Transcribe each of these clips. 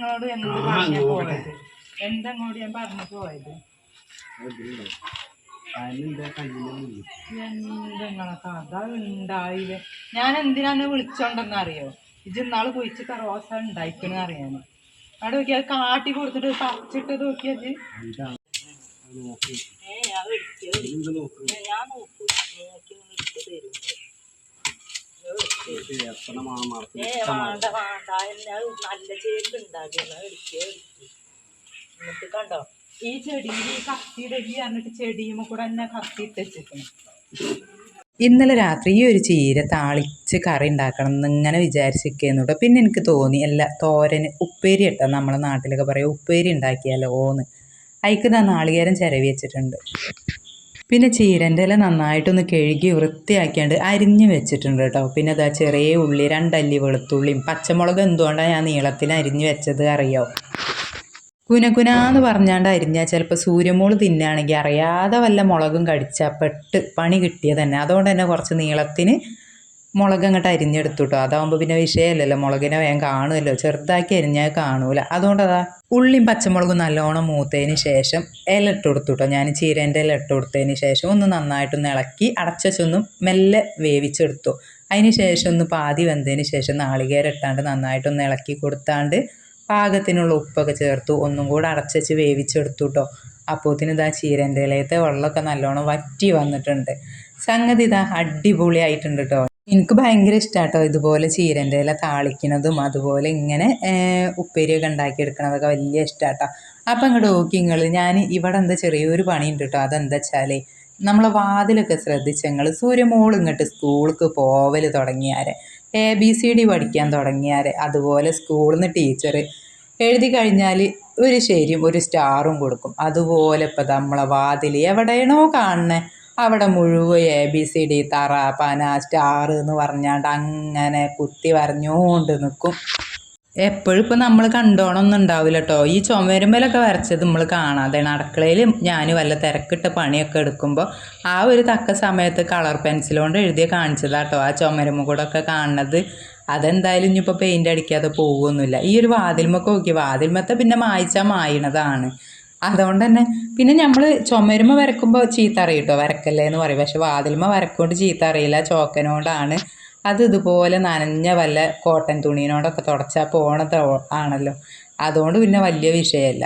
നിങ്ങളോട് എന്ത് പറഞ്ഞു പോയത്. എന്തെങ്ങോട് ഞാൻ പറഞ്ഞു പോയത്? എന്തെങ്ങളെ കഥ ഉണ്ടായില്ലേ? ഞാൻ എന്തിനാന്ന് വിളിച്ചോണ്ടെന്ന് അറിയോ ഇത് ഇന്നാൾ കുഴിച്ചിട്ട് റോസ ഉണ്ടായിക്കണെന്ന് അറിയാന്. അവിടെ നോക്കി അത് കാട്ടി കൊടുത്തിട്ട് പറിച്ചിട്ട് നോക്കിയത്. ഞാൻ നോക്കൂ. നോക്കി? തരും. വേണ്ട വേണ്ട. എന്നെ നല്ല ചേരുണ്ട് ഉണ്ടാക്കിയത് എടുക്കുക എന്നിട്ട് കണ്ടോ? ഈ ചെടിയിൽ ഈ കത്തിയുടെ ഈ പറഞ്ഞിട്ട് ചെടിയുമ്പോ കൂടെ തന്നെ കത്തി ഇട്ടിരിക്കണം ഇന്നലെ രാത്രി ഈ ഒരു ചീര താളിച്ച് കറി ഉണ്ടാക്കണം എന്നിങ്ങനെ വിചാരിച്ചിരിക്കുന്നു കേട്ടോ പിന്നെ എനിക്ക് തോന്നി അല്ല തോരന് ഉപ്പേരി ഇട്ടോ നമ്മളെ നാട്ടിലൊക്കെ പറയാം ഉപ്പേരി ഉണ്ടാക്കിയാലോ ഓന്ന് അതിക്ക് നാളികേരം ചിരവി വെച്ചിട്ടുണ്ട്. പിന്നെ ചീരന്റെ ഇല നന്നായിട്ടൊന്ന് കഴുകി വൃത്തിയാക്കിയാണ്ട് അരിഞ്ഞ് വെച്ചിട്ടുണ്ട് കേട്ടോ. പിന്നെ അതാ ചെറിയ ഉള്ളി രണ്ടല്ലി വെളുത്തുള്ളിയും പച്ചമുളക് എന്തുകൊണ്ടാണ് ഞാൻ നീളത്തിൽ അരിഞ്ഞ് വെച്ചത് അറിയോ? കുനകുനാന്ന് പറഞ്ഞാണ്ട് അരിഞ്ഞാൽ ചിലപ്പോൾ സൂര്യമോൾ തിന്നുകയാണെങ്കിൽ അറിയാതെ വല്ല മുളകും കടിച്ചാൽ പെട്ട് പണി കിട്ടിയത് തന്നെ അതുകൊണ്ട് തന്നെ കുറച്ച് നീളത്തിന് മുളക് അങ്ങോട്ട് അരിഞ്ഞെടുത്തു കേട്ടോ അതാവുമ്പോൾ പിന്നെ വിഷയമല്ലല്ലോ മുളകിനെ വേഗം കാണുമല്ലോ ചെറുതാക്കി അരിഞ്ഞാൽ കാണൂല. അതുകൊണ്ട് അതാ ഉള്ളിയും പച്ചമുളകും നല്ലോണം മൂത്തതിന് ശേഷം ഇല ഇട്ട് ഞാൻ ചീരേന്റെ ഇല ഇട്ട് കൊടുത്തതിന് ശേഷം ഒന്ന് നന്നായിട്ടൊന്ന് ഇളക്കി അടച്ചൊന്ന് മെല്ലെ വേവിച്ചെടുത്തു. അതിന് ശേഷം ഒന്ന് പാതി വെന്തതിന് ശേഷം നാളികേരം ഇട്ടാണ്ട് നന്നായിട്ടൊന്ന് ഇളക്കി കൊടുത്താണ്ട് പാകത്തിനുള്ള ഉപ്പൊക്കെ ചേർത്തു. ഒന്നും കൂടെ അടച്ചുവെച്ച് വേവിച്ചെടുത്തു കേട്ടോ അപ്പോത്തിന് ഇതാ ചീരന്റെ ഇലയത്തെ വെള്ളമൊക്കെ നല്ലോണം വറ്റി വന്നിട്ടുണ്ട്. സംഗതി ഇതാ അടിപൊളിയായിട്ടുണ്ട് കേട്ടോ എനിക്ക് ഭയങ്കര ഇഷ്ടമാട്ടോ ഇതുപോലെ ചീരന്റെ ഇല താളിക്കുന്നതും അതുപോലെ ഇങ്ങനെ ഉപ്പേരിയൊക്കെ ഉണ്ടാക്കിയെടുക്കണതൊക്കെ വലിയ ഇഷ്ടമാട്ടോ അപ്പം ഇങ്ങോട്ട് നോക്കി നിങ്ങൾ ഞാൻ ഇവിടെ എന്താ ചെറിയൊരു പണിയുണ്ട് കേട്ടോ അതെന്താ വെച്ചാൽ നമ്മളെ വാതിലൊക്കെ ശ്രദ്ധിച്ച് ഞങ്ങൾ സൂര്യമോൾ ഇങ്ങോട്ട് സ്കൂൾക്ക് പോവൽ തുടങ്ങിയാരെ എ ബി സി ഡി പഠിക്കാൻ തുടങ്ങിയാരെ അതുപോലെ സ്കൂളിൽ നിന്ന് ടീച്ചർ എഴുതി കഴിഞ്ഞാൽ ഒരു ശരിയും ഒരു സ്റ്റാറും കൊടുക്കും. അതുപോലെ ഇപ്പം നമ്മളെ വാതിൽ എവിടെയാണോ കാണുന്നത് അവിടെ മുഴുവൻ എ ബി സി ഡി തറ പന സ്റ്റാർ എന്ന് പറഞ്ഞാണ്ട് അങ്ങനെ കുത്തി വരഞ്ഞുകൊണ്ട് നിൽക്കും എപ്പോഴും ഇപ്പം നമ്മൾ കണ്ടോണമൊന്നും ഉണ്ടാവില്ല കേട്ടോ ഈ ചുമരുമ്പലൊക്കെ വരച്ചത് നമ്മൾ കാണാതെയാണ് അടുക്കളയിൽ ഞാൻ വല്ല തിരക്കിട്ട പണിയൊക്കെ എടുക്കുമ്പോൾ ആ ഒരു തക്ക സമയത്ത് കളർ പെൻസിൽ കൊണ്ട് എഴുതിയ കാണിച്ചതാട്ടോ ആ ചുമരുമ കൂടെ ഒക്കെ കാണുന്നത്. അതെന്തായാലും ഇനിയിപ്പോൾ പെയിന്റ് അടിക്കാതെ പോകുമൊന്നുമില്ല ഈ ഒരു വാതിൽമൊക്കെ നോക്കി വാതിൽമത്തെ പിന്നെ മായ്ച്ചാൽ മായണതാണ്. അതുകൊണ്ട് തന്നെ പിന്നെ നമ്മൾ ചുമരുമ വരക്കുമ്പോൾ ചീത്ത അറിയിട്ടോ? വരക്കല്ലേ എന്ന് പറയും. പക്ഷെ വാതിലുമ വരക്കൊണ്ട് ചീത്ത അറിയില്ല. ചോക്കനോണ്ടാണ് അത് ഇതുപോലെ നനഞ്ഞ വല്ല കോട്ടൺ തുണീനോടൊക്കെ തുടച്ചാൽ പോണത് ആണല്ലോ. അതുകൊണ്ട് പിന്നെ വലിയ വിഷയമല്ല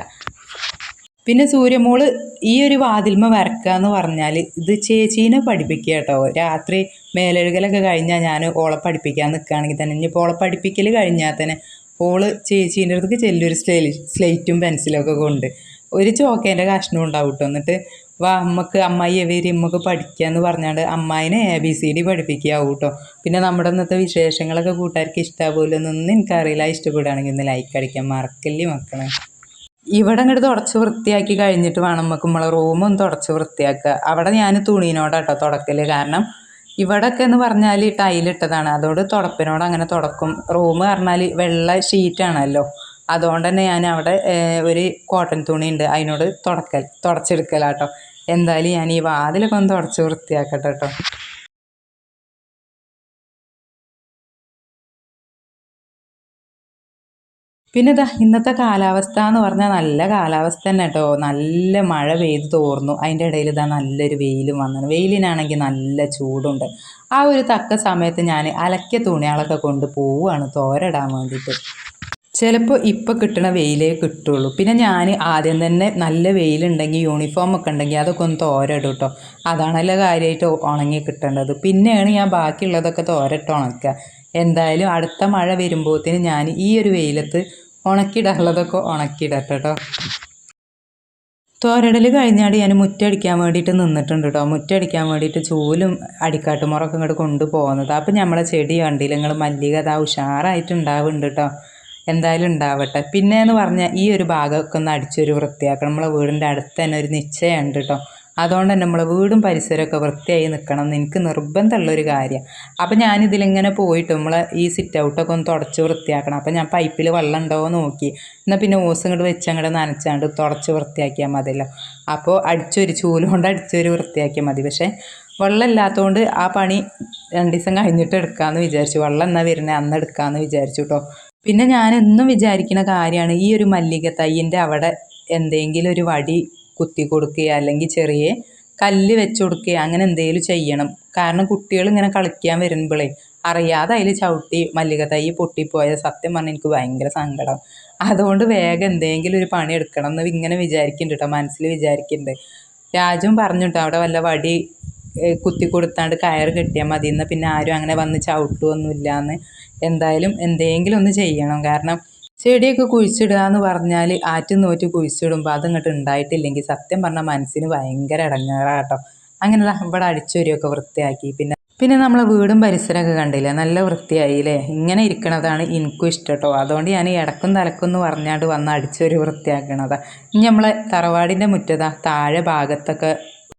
പിന്നെ സൂര്യമോൾ ഈ ഒരു വാതിൽമ വരക്കുക എന്ന് പറഞ്ഞാൽ ഇത് ചേച്ചീനെ പഠിപ്പിക്കുക കേട്ടോ. രാത്രി മേലെഴുകലൊക്കെ കഴിഞ്ഞാൽ ഞാൻ ഓളെ പഠിപ്പിക്കാൻ നിൽക്കുകയാണെങ്കിൽ തന്നെ. ഇനിയിപ്പോൾ ഓളെ പഠിപ്പിക്കൽ കഴിഞ്ഞാൽ തന്നെ ഓൾ ചേച്ചീന്റെ അടുത്തേക്ക് ചെല്ലൊരു സ്ലേ സ്ലേറ്റും പെൻസിലൊക്കെ കൊണ്ട് ഒരു ചോക്കേന്റെ കഷ്ണം ഉണ്ടാവും കേട്ടോ എന്നിട്ട് വാ അമ്മയ്ക്ക് അമ്മായി എവരി അമ്മയ്ക്ക് എന്ന് പറഞ്ഞാണ്ട് അമ്മായിനെ എ ബി സി ഡി പഠിപ്പിക്കാവൂ കേട്ടോ പിന്നെ നമ്മുടെ ഇന്നത്തെ വിശേഷങ്ങളൊക്കെ കൂട്ടുകാർക്ക് ഇഷ്ടമാവുമല്ലോ എന്നൊന്നും എനിക്കറിയില്ല. ഇഷ്ടപ്പെടുകയാണെങ്കിൽ ഒന്ന് ലൈക്ക് അടിക്കാൻ മറക്കല്ലേ മക്കളെ. ഇവിടെ അങ്ങോട്ട് തുടച്ച് വൃത്തിയാക്കി കഴിഞ്ഞിട്ട് വേണം നമുക്ക് നമ്മളെ റൂമും തുടച്ച് വൃത്തിയാക്കുക. അവിടെ ഞാൻ തുണീനോടാട്ടോ തുടക്കൽ കാരണം ഇവിടെയൊക്കെ എന്ന് പറഞ്ഞാൽ ടൈലിട്ടതാണ് അതുകൊണ്ട് തുടപ്പിനോട് അങ്ങനെ തുടക്കും. റൂം പറഞ്ഞാൽ വെള്ള ഷീറ്റാണല്ലോ അതുകൊണ്ട് തന്നെ ഞാൻ അവിടെ ഒരു കോട്ടൺ തുണി ഉണ്ട് അതിനോട് തുടക്കൽ തുടച്ചെടുക്കലാട്ടോ. എന്തായാലും ഞാൻ ഈ വാതിലൊക്കെ ഒന്ന് തുടച്ച് വൃത്തിയാക്കട്ടെ കേട്ടോ പിന്നെ ഇതാ ഇന്നത്തെ കാലാവസ്ഥ എന്ന് പറഞ്ഞാൽ നല്ല കാലാവസ്ഥ തന്നെ കേട്ടോ നല്ല മഴ പെയ്ത് തോർന്നു. അതിന്റെ ഇടയിൽ ഇതാ നല്ലൊരു വെയിലും വന്നു വെയിലിനാണെങ്കിൽ നല്ല ചൂടുണ്ട്. ആ ഒരു തക്ക സമയത്ത് ഞാൻ അലക്കിയ തുണികളൊക്കെ കൊണ്ട് പോവുകയാണ് തോരടാൻ വേണ്ടിയിട്ട്. ചിലപ്പോൾ ഇപ്പോൾ കിട്ടണ വെയിലേ കിട്ടുള്ളൂ. പിന്നെ ഞാൻ ആദ്യം തന്നെ നല്ല വെയിലുണ്ടെങ്കിൽ യൂണിഫോം ഒക്കെ ഉണ്ടെങ്കിൽ അതൊക്കെ ഒന്ന് തോരയിടും കേട്ടോ അതാണല്ലോ കാര്യമായിട്ട് ഉണങ്ങി കിട്ടേണ്ടത്. പിന്നെയാണ് ഞാൻ ബാക്കിയുള്ളതൊക്കെ തോരട്ട് ഉണക്കുക എന്തായാലും അടുത്ത മഴ വരുമ്പോഴത്തേന് ഞാൻ ഈ ഒരു വെയിലത്ത് ഉണക്കിയിടാനുള്ളതൊക്കെ ഉണക്കിയിടട്ടെ തോരടൽ കഴിഞ്ഞാൽ ഞാൻ മുറ്റടിക്കാൻ വേണ്ടിയിട്ട് നിന്നിട്ടുണ്ട് കേട്ടോ മുറ്റടിക്കാൻ വേണ്ടിയിട്ട് ചൂലും അടിക്കാട്ടുമുറൊക്കെ ഇങ്ങോട്ട് കൊണ്ടുപോകുന്നത്. അപ്പം നമ്മളെ ചെടി കണ്ടില്ല? നിങ്ങൾ മല്ലിക അതാ ഉഷാറായിട്ട് കേട്ടോ എന്തായാലും ഉണ്ടാവട്ടെ. പിന്നെ എന്ന് പറഞ്ഞാൽ ഈ ഒരു ഭാഗമൊക്കെ ഒന്ന് അടിച്ചൊരു വൃത്തിയാക്കണം. നമ്മളെ വീടിന്റെ അടുത്ത് തന്നെ ഒരു നിശ്ചയമുണ്ട് കേട്ടോ അതുകൊണ്ട് തന്നെ നമ്മളെ വീടും പരിസരമൊക്കെ വൃത്തിയായി നിൽക്കണം എന്ന് എനിക്ക് നിർബന്ധമുള്ളൊരു കാര്യം. അപ്പം ഞാനിതിലിങ്ങനെ പോയിട്ട് നമ്മളെ ഈ സിറ്റ് ഔട്ടൊക്കെ ഒന്ന് തുടച്ച് വൃത്തിയാക്കണം. അപ്പോൾ ഞാൻ പൈപ്പിൽ വെള്ളം ഉണ്ടോ നോക്കി. എന്നാൽ പിന്നെ ഓസ് ഇങ്ങോട്ട് വെച്ച് അങ്ങോട്ട് നനച്ചാണ്ട് തുടച്ച് വൃത്തിയാക്കിയാൽ മതിയല്ലോ. അപ്പോൾ അടിച്ചൊരു ചൂൽ കൊണ്ട് അടിച്ചൊരു വൃത്തിയാക്കിയാൽ മതി. പക്ഷേ വെള്ളം ഇല്ലാത്തതുകൊണ്ട് ആ പണി രണ്ട് ദിവസം കഴിഞ്ഞിട്ട് എടുക്കാമെന്ന് വിചാരിച്ചു. വെള്ളം എന്നാ വരുന്നത്? അന്ന് എടുക്കാമെന്ന് വിചാരിച്ചു കേട്ടോ പിന്നെ ഞാൻ എന്നും വിചാരിക്കുന്ന കാര്യമാണ് ഈ ഒരു മല്ലിക തൈയിന്റെ അവിടെ എന്തെങ്കിലും ഒരു വടി കുത്തി കൊടുക്കുക അല്ലെങ്കിൽ ചെറിയ കല്ല് വെച്ച് കൊടുക്കുക അങ്ങനെ എന്തെങ്കിലും ചെയ്യണം. കാരണം കുട്ടികൾ ഇങ്ങനെ കളിക്കാൻ വരുമ്പോഴേ അറിയാതെ അതിൽ ചവിട്ടി മല്ലിക തൈ പൊട്ടിപ്പോയ സത്യം പറഞ്ഞാൽ എനിക്ക് ഭയങ്കര സങ്കടം. അതുകൊണ്ട് വേഗം എന്തെങ്കിലും ഒരു പണി എടുക്കണം എന്ന് ഇങ്ങനെ വിചാരിക്കുന്നുണ്ട് കേട്ടോ മനസ്സിൽ വിചാരിക്കുന്നുണ്ട്. രാജും പറഞ്ഞിട്ടോ അവിടെ വല്ല വടി കുത്തി കൊടുത്താണ്ട് കയർ കെട്ടിയാൽ മതി എന്നാൽ പിന്നെ ആരും അങ്ങനെ വന്ന് ചവിട്ടുമൊന്നുമില്ല എന്ന് എന്തായാലും എന്തെങ്കിലും ഒന്ന് ചെയ്യണം. കാരണം ചെടിയൊക്കെ കുഴിച്ചിടുക എന്ന് പറഞ്ഞാൽ ആറ്റും നോറ്റ് കുഴിച്ചിടുമ്പോൾ അതങ്ങോട്ട് ഉണ്ടായിട്ടില്ലെങ്കിൽ സത്യം പറഞ്ഞാൽ മനസ്സിന് ഭയങ്കര ഇടങ്ങേറാട്ടോ അങ്ങനെ ഇവിടെ അടിച്ചൊരിയൊക്കെ വൃത്തിയാക്കി. പിന്നെ പിന്നെ നമ്മളെ വീടും പരിസരമൊക്കെ കണ്ടില്ലേ? നല്ല വൃത്തിയായി വൃത്തിയായില്ലേ? ഇങ്ങനെ ഇരിക്കണതാണ് എനിക്കും ഇഷ്ടം കേട്ടോ. അതുകൊണ്ട് ഞാൻ ഇടക്കും തലക്കും എന്ന് പറഞ്ഞാണ്ട് വന്ന് അടിച്ചൊരു വൃത്തിയാക്കണതാ. ഇനി നമ്മളെ തറവാടിന്റെ മുറ്റതാ താഴെ ഭാഗത്തൊക്കെ.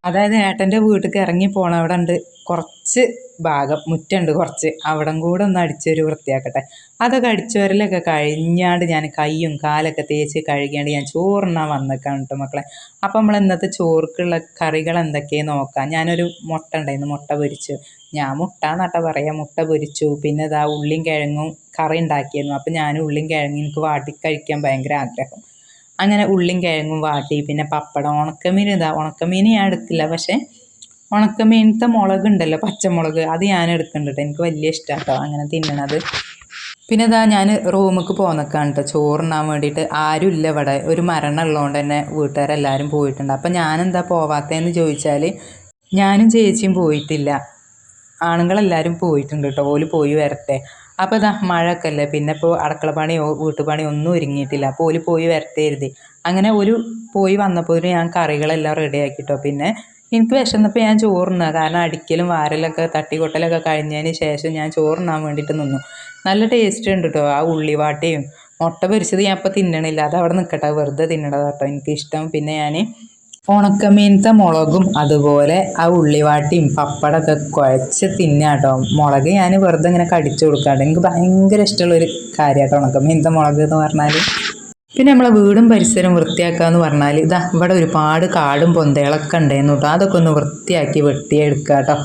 അതായത് ഏട്ടന്റെ വീട്ടിലേക്ക് ഇറങ്ങി പോണ അവിടെ ഉണ്ട്. കുറച്ച് ഭാഗം മുറ്റുണ്ട് കുറച്ച്. അവിടം കൂടെ ഒന്ന് അടിച്ചൊരു വൃത്തിയാക്കട്ടെ. അതൊക്കെ അടിച്ചോരലൊക്കെ കഴിഞ്ഞാണ്ട് ഞാൻ കൈയും കാലൊക്കെ തേച്ച് കഴുകിയാണ്ട് ഞാൻ ചോറിനാൻ വന്നേക്കാണ് കേട്ടോ മക്കളെ. അപ്പം നമ്മൾ ഇന്നത്തെ ചോറുക്കുള്ള കറികൾ എന്തൊക്കെയാണ് നോക്കാം. ഞാനൊരു മുട്ട ഉണ്ടായിരുന്നു മുട്ട പൊരിച്ചു. ഞാൻ മുട്ട എന്നട്ട പറയാം മുട്ട പൊരിച്ചു. പിന്നെ ഇതാ ഉള്ളിയും കിഴങ്ങും കറി ഉണ്ടാക്കിയിരുന്നു. അപ്പം ഞാൻ ഉള്ളിയും കിഴങ്ങും എനിക്ക് വാട്ടി കഴിക്കാൻ ഭയങ്കര ആഗ്രഹം. അങ്ങനെ ഉള്ളിയും കിഴങ്ങും വാട്ടി. പിന്നെ പപ്പടം ഉണക്കമീൻ ഇതാ ഉണക്കമീൻ ഞാൻ എടുക്കില്ല. പക്ഷേ ഉണക്കമീനത്തെ മുളക് ഉണ്ടല്ലോ പച്ചമുളക്. അത് ഞാൻ എടുക്കുന്നുണ്ട് എനിക്ക് വലിയ ഇഷ്ടമാണ് കേട്ടോ അങ്ങനെ തിന്നണത്. പിന്നെ ഇതാ ഞാൻ റൂമിലേക്ക് പോന്നേക്കാണ് കേട്ടോ ചോറുണ്ണാൻ വേണ്ടിയിട്ട് ആരും ഇല്ല ഇവിടെ. ഒരു മരണം ഉള്ളതുകൊണ്ട് തന്നെ വീട്ടുകാരെല്ലാവരും പോയിട്ടുണ്ട്. അപ്പം ഞാനെന്താ പോവാത്തതെന്ന് ചോദിച്ചാൽ ഞാനും ചേച്ചിയും പോയിട്ടില്ല. ആണുങ്ങളെല്ലാവരും പോയിട്ടുണ്ട് കേട്ടോ ഓൽ പോയി വരട്ടെ. അപ്പോൾ ഇതാ മഴയൊക്കെ അല്ലേ പിന്നെ ഇപ്പോൾ അടുക്കള പണിയോ വീട്ടുപണിയോ ഒന്നും ഒരുങ്ങിയിട്ടില്ല. അപ്പോൾ ഓൽ പോയി വരട്ടെ എഴുതി അങ്ങനെ ഒരു പോയി വന്നപ്പോൾ ഞാൻ കറികളെല്ലാം റെഡിയാക്കി കേട്ടോ പിന്നെ എനിക്ക് വിശന്നപ്പോൾ ഞാൻ ചോറുണ്ണുക. കാരണം അടിക്കലും വാരലൊക്കെ തട്ടിക്കൊട്ടലൊക്കെ കഴിഞ്ഞതിന് ശേഷം ഞാൻ ചോറുണ്ണാൻ വേണ്ടിയിട്ട് നിന്നു. നല്ല ടേസ്റ്റ് ഉണ്ട് കേട്ടോ ആ ഉള്ളിവാട്ടയും മുട്ട പൊരിച്ചത് ഞാൻ ഇപ്പോൾ തിന്നണില്ല. അത് അവിടെ നിൽക്കട്ടെ വെറുതെ തിന്നണത് കേട്ടോ എനിക്കിഷ്ടം പിന്നെ ഞാൻ ഉണക്കമീനത്തെ മുളകും അതുപോലെ ആ ഉള്ളിവാട്ടിയും പപ്പടമൊക്കെ കുഴച്ച് തിന്നാട്ടോ മുളക് ഞാൻ വെറുതെ ഇങ്ങനെ കടിച്ചു കൊടുക്കാണ്ട് എനിക്ക് ഭയങ്കര ഇഷ്ടമുള്ളൊരു കാര്യമാട്ടോ ഉണക്കമീനത്തെ മുളക് എന്ന് പറഞ്ഞാൽ പിന്നെ നമ്മളെ വീടും പരിസരവും വൃത്തിയാക്കുക എന്ന് പറഞ്ഞാൽ ഇതാ ഇവിടെ ഒരുപാട് കാടും പൊന്തകളൊക്കെ ഉണ്ടായിരുന്നു കേട്ടോ അതൊക്കെ ഒന്ന് വൃത്തിയാക്കി വെട്ടിയെടുക്കുക കേട്ടോ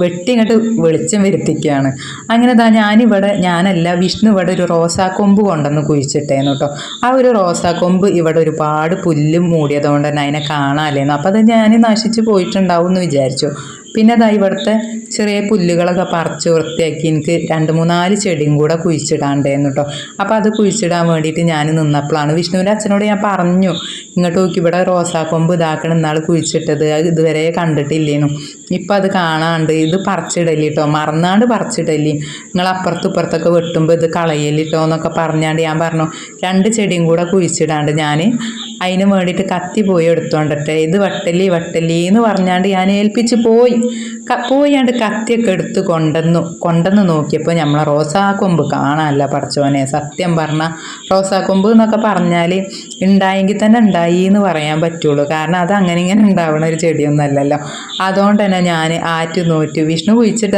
വെട്ടി ഇങ്ങോട്ട് വെളിച്ചം വരുത്തിക്കുകയാണ് അങ്ങനെ ദാ ഞാനിവിടെ ഞാനല്ല വിഷ്ണു ഇവിടെ ഒരു റോസാക്കൊമ്പ് കൊണ്ടുവന്ന് കുഴിച്ചിട്ടേന്നു കേട്ടോ ആ ഒരു റോസാക്കൊമ്പ് ഇവിടെ ഒരുപാട് പുല്ലും മൂടിയതുകൊണ്ട് തന്നെ അതിനെ കാണാമല്ലേന്നു അപ്പോൾ അത് ഞാൻ നശിച്ചു പോയിട്ടുണ്ടാവും എന്ന് വിചാരിച്ചു. പിന്നെ അതാ ഇവിടുത്തെ ചെറിയ പുല്ലുകളൊക്കെ പറിച്ച് വൃത്തിയാക്കി എനിക്ക് രണ്ട് മൂന്നാൽ ചെടിയും കൂടെ കുഴിച്ചിടാണ്ടായിരുന്നു കേട്ടോ അപ്പോൾ അത് കുഴിച്ചിടാൻ വേണ്ടിയിട്ട് ഞാൻ നിന്നപ്പോഴാണ് വിഷ്ണുവിന്റെ അച്ഛനോട് ഞാൻ പറഞ്ഞു ഇങ്ങോട്ട് നോക്കി ഇവിടെ റോസാക്കൊമ്പ് ഇതാക്കണം ഇന്നാൾ കുഴിച്ചിട്ടത്. ഇതുവരെ കണ്ടിട്ടില്ലേനു ഇപ്പം അത് കാണാണ്ട് ഇത് പറിച്ചിടല്ലേ കേട്ടോ മറന്നാണ്ട് പറിച്ചിടല്ലേ നിങ്ങൾ അപ്പുറത്തും ഇപ്പുറത്തൊക്കെ വെട്ടുമ്പോൾ ഇത് കളയലിട്ടോ എന്നൊക്കെ പറഞ്ഞാണ്ട് ഞാൻ പറഞ്ഞു. രണ്ട് ചെടിയും കൂടെ കുഴിച്ചിടാണ്ട് ഞാൻ അതിന് വേണ്ടിയിട്ട് കത്തി പോയി എടുത്തോണ്ടട്ടെ ഇത് വട്ടലി വട്ടലി എന്ന് പറഞ്ഞാണ്ട് ഞാൻ ഏൽപ്പിച്ച് പോയി. പോയാണ്ട് കത്തിയൊക്കെ എടുത്ത് കൊണ്ടുവന്നു. കൊണ്ടുവന്ന് നോക്കിയപ്പോൾ നമ്മളെ റോസാക്കൊമ്പ് കാണാനല്ല പടച്ചോനെ. സത്യം പറഞ്ഞാൽ റോസാക്കൊമ്പ് എന്നൊക്കെ പറഞ്ഞാൽ ഉണ്ടായെങ്കിൽ തന്നെ ഉണ്ടായി എന്ന് പറയാൻ പറ്റുള്ളൂ. കാരണം അത് അങ്ങനെ ഇങ്ങനെ ഉണ്ടാവണ ഒരു ചെടിയൊന്നുമല്ലല്ലോ അതുകൊണ്ട് തന്നെ ഞാൻ ആറ്റു നോറ്റു വിഷ്ണു കുഴിച്ചിട്ട്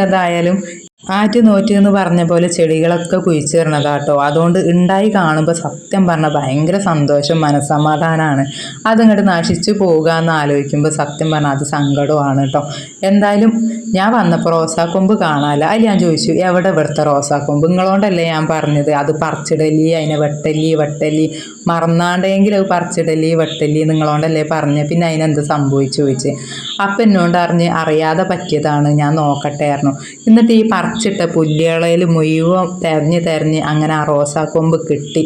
അതായാലും ആറ്റ് നോറ്റ് എന്ന് പറഞ്ഞ പോലെ ചെടികളൊക്കെ കുഴിച്ചിടണതാട്ടോ അതുകൊണ്ട് ഉണ്ടായി കാണുമ്പോൾ സത്യം പറഞ്ഞാൽ ഭയങ്കര സന്തോഷം മനസ്സമാധാനമാണ് അതിങ്ങോട്ട് നശിച്ചു പോകുക എന്ന് ആലോചിക്കുമ്പോൾ സത്യം പറഞ്ഞാൽ അത് സങ്കടമാണ് കേട്ടോ എന്തായാലും ഞാൻ വന്നപ്പോൾ റോസാക്കൊമ്പ് കാണാല്ല. അതിൽ ഞാൻ ചോദിച്ചു എവിടെ ഇവിടുത്തെ റോസാക്കൊമ്പ്? നിങ്ങളോണ്ടല്ലേ ഞാൻ പറഞ്ഞത്. അത് പറിച്ചിടലി അതിനെ വെട്ടല്ലി വെട്ടല്ലി മറന്നാണ്ടെങ്കിൽ അത് പറിച്ചിടലി വെട്ടല്ലി നിങ്ങളോണ്ടല്ലേ പറഞ്ഞ്. പിന്നെ അതിനെന്ത് സംഭവിച്ചു ചോദിച്ച്. അപ്പം എന്നോട് അറിഞ്ഞ് അറിയാതെ പറ്റിയതാണ്. ഞാൻ നോക്കട്ടെ ആയിരുന്നു. എന്നിട്ട് ഈ പറിച്ചിട്ട പുല്ലുകളിൽ മുഴുവൻ തെരഞ്ഞ് തെരഞ്ഞ് അങ്ങനെ ആ റോസാക്കൊമ്പ് കിട്ടി.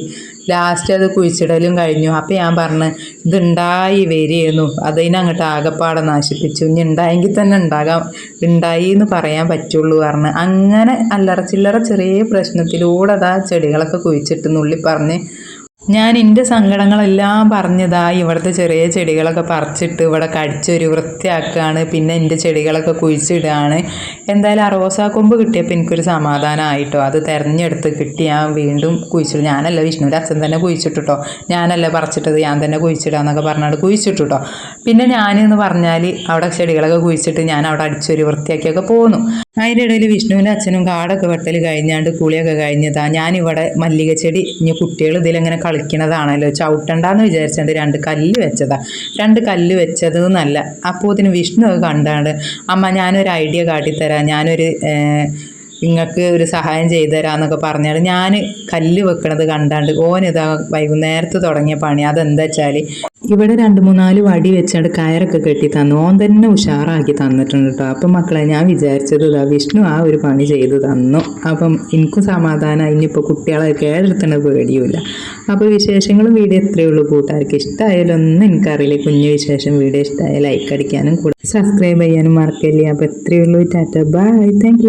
ലാസ്റ്റ് അത് കുഴിച്ചിടലും കഴിഞ്ഞു. അപ്പം ഞാൻ പറഞ്ഞു ഇതുണ്ടായി വരികയെന്നു അതിനങ്ങോട്ട് ആകപ്പാടെ നാശിപ്പിച്ചു. ഇനി ഉണ്ടായെങ്കിൽ തന്നെ ഉണ്ടാകാം ഉണ്ടായി എന്ന് പറയാൻ പറ്റുള്ളൂ പറഞ്ഞ്. അങ്ങനെ അല്ലറ ചില്ലറ ചെറിയ പ്രശ്നത്തിലൂടെ അതാ ചെടികളൊക്കെ കുഴിച്ചിട്ട് നുള്ളി പറഞ്ഞ് ഞാൻ എന്റെ സങ്കടങ്ങളെല്ലാം പറഞ്ഞതാ ഇവിടുത്തെ ചെറിയ ചെടികളൊക്കെ പറിച്ചിട്ട് ഇവിടെ കടിച്ചൊരു വൃത്തിയാക്കുകയാണ് പിന്നെ എന്റെ ചെടികളൊക്കെ കുഴിച്ചിടുകയാണ് എന്തായാലും ആ റോസാക്കൊമ്പ് കിട്ടിയപ്പോൾ എനിക്കൊരു സമാധാനമായിട്ടോ അത് തിരഞ്ഞെടുത്ത് കിട്ടി ഞാൻ വീണ്ടും കുഴിച്ചിട്ടു. ഞാനല്ല വിഷ്ണുവിന്റെ അച്ഛൻ തന്നെ കുഴിച്ചിട്ടുട്ടോ. ഞാനല്ല പറിച്ചിട്ടത് ഞാൻ തന്നെ കുഴിച്ചിടാന്നൊക്കെ പറഞ്ഞാണ്ട് കുഴിച്ചിട്ടുട്ടോ. പിന്നെ ഞാനെന്ന് പറഞ്ഞാൽ അവിടെ ചെടികളൊക്കെ കുഴിച്ചിട്ട് ഞാൻ അവിടെ അടിച്ചൊരു വൃത്തിയാക്കിയൊക്കെ പോന്നു. അതിന്റെ ഇടയിൽ വിഷ്ണുവിന്റെ അച്ഛനും കാടൊക്കെ വെട്ടൽ കഴിഞ്ഞാണ്ട് കുളിയൊക്കെ കഴിഞ്ഞതാ. ഞാനിവിടെ മല്ലിക ചെടി ഇനി കുട്ടികൾ ഇതിലിങ്ങനെ കളിക്കണതാണല്ലോ. ചവിട്ടണ്ടെന്ന് വിചാരിച്ചുകൊണ്ട് രണ്ട് കല്ല് വെച്ചതാ. രണ്ട് കല്ല് വെച്ചത് എന്നല്ല അപ്പോൾ ഇതിന് വിഷ്ണു കണ്ടാണ്ട് അമ്മ ഞാനൊരു ഐഡിയ കാട്ടിത്തരാം. ഞാനൊരു നിങ്ങൾക്ക് ഒരു സഹായം ചെയ്തു തരാമെന്നൊക്കെ പറഞ്ഞാൽ ഞാൻ കല്ല് വെക്കണത് കണ്ടാണ്ട് ഓനിതാ വൈകുന്നേരത്ത് തുടങ്ങിയ പണി. അതെന്താ വെച്ചാൽ ഇവിടെ രണ്ട് മൂന്നാൽ വടി വെച്ചാണ്ട് കയറൊക്കെ കെട്ടി തന്നു. ഓൻ തന്നെ ഉഷാറാക്കി തന്നിട്ടുണ്ട് കേട്ടോ അപ്പം മക്കളെ ഞാൻ വിചാരിച്ചത് ഇതാ വിഷ്ണു ആ ഒരു പണി ചെയ്ത് തന്നു. അപ്പം എനിക്കും സമാധാനം ഇനിയിപ്പോൾ കുട്ടികളെ കേടെടുത്തണ പേടിയുമില്ല. അപ്പോൾ വിശേഷങ്ങളും വീഡിയോ എത്രയേ ഉള്ളൂ. കൂട്ടുകാർക്ക് ഇഷ്ടമായാലും ഒന്നും എനിക്കറിയില്ല. കുഞ്ഞു വിശേഷം വീഡിയോ ഇഷ്ടമായ ലൈക്ക് അടിക്കാനും കൂടെ സബ്സ്ക്രൈബ് ചെയ്യാനും മറക്കല്ലേ. അപ്പോൾ എത്രയേ ഉള്ളൂ. ടാറ്റ. Bye thank